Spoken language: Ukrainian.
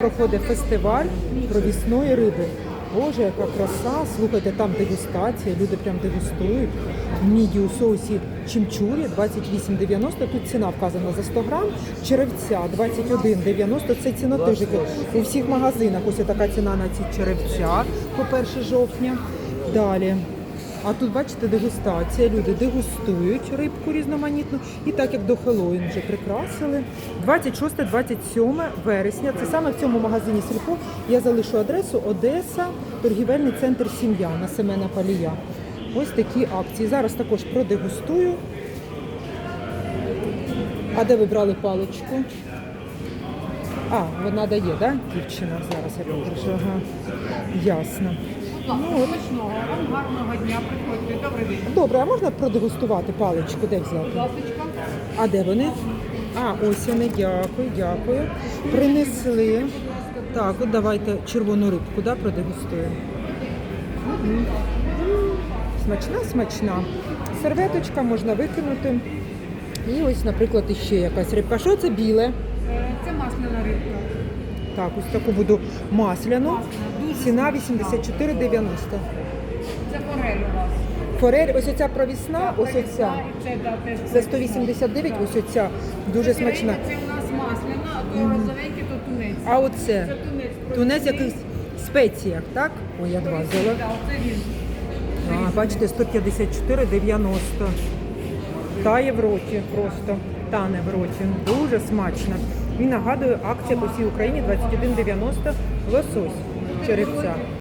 Проходить фестиваль провісної риби. Боже, яка краса! Слухайте, там дегустація, люди прям дегустують. Міді у соусі чимчурі 28,90. Тут ціна вказана за 100 грам. Черевця 21,90. Це цінотижики. У всіх магазинах ось така ціна на ці черевця по 1 жовтня. Далі. А тут, бачите, дегустація. Люди дегустують рибку різноманітну. І так як до Хеллоуін вже прикрасили. 26-27 вересня. Це саме в цьому магазині Сільпо. Я залишу адресу Одеса, торгівельний центр Сім'я на Семена Палія. Ось такі акції. Зараз також продегустую. А де ви брали паличку? А, вона дає, так? Да? Дівчина зараз я покажу. Ага. Ясно. Ну, от. Смачного, вам гарного дня, приходьте. Добрий день. Добре, а можна продегустувати паличку? Де взяти? Ласочка. А де вони? А, ось вони, дякую, дякую. Принесли. Так, от давайте червону рибку, да, продегустуємо. Мгм. Смачна, смачна. Серветочка можна викинути. І ось, наприклад, іще якась рибка. Що це біле? Е, Це масляна рибка. Так, ось таку буду масляну. Ціна 84,90. Це форель у вас. Форель, ось оця провісна, ось оця. Це, да, Це 189, ось оця. Дуже смачна. Це у нас масляна, а то розовенький, то тунець. А оце? Це тунець. Тунець якийсь спеціях, так? Ой, я два взяла. Да, це він. А, бачите, 154,90. Тає в роті просто. Тане в роті. Дуже смачно. І нагадую, акція по всій Україні 21,90 лосось черевця.